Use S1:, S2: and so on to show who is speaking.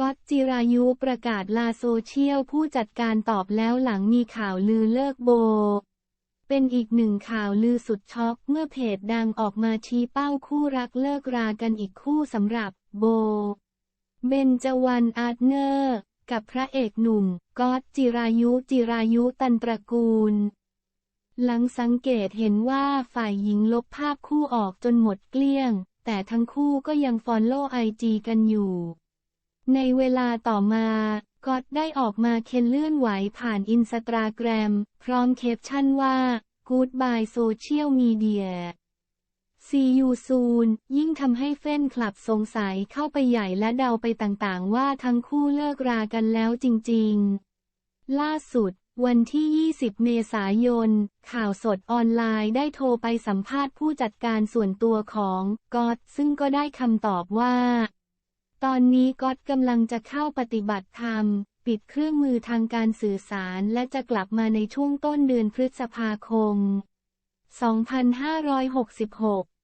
S1: ก๊อตจิรายุประกาศลาโซเชียลผู้จัดการตอบแล้วหลังมีข่าวลือเลิกโบ เป็นอีกหนึ่งข่าวลือสุดช็อกเมื่อเพจดังออกมาชี้เป้าคู่รักเลิกรากันอีกคู่สำหรับโบ เบนจวรรณอาร์ตเนอร์ กับพระเอกหนุ่มก๊อตจิรายุจิรายุตันตระกูล หลังสังเกตเห็นว่าฝ่ายหญิงลบภาพคู่ออกจนหมดเกลี้ยง แต่ทั้งคู่ก็ยังฟอลโล่ไอจีกันอยู่ ในเวลาต่อมาก็อตได้ออกมาเคนเลื่อนไหวผ่านอินสตาแกรม พร้อมแคปชั่นว่า Goodbye Social Media See you soon ยิ่งทำให้เฟนคลับสงสัยเข้าไปใหญ่และเดาไปต่างๆ ว่าทั้งคู่เลิกรากันแล้วจริงๆ ล่าสุด วันที่ 20 เมษายน ข่าวสดออนไลน์ได้โทรไปสัมภาษณ์ผู้จัดการส่วนตัวของก๊อตซึ่งก็ได้คำตอบว่า ตอนนี้ก๊อตกำลังจะเข้าปฏิบัติธรรม ปิดเครื่องมือทางการสื่อสารและจะกลับมาในช่วงต้นเดือนพฤษภาคม 2566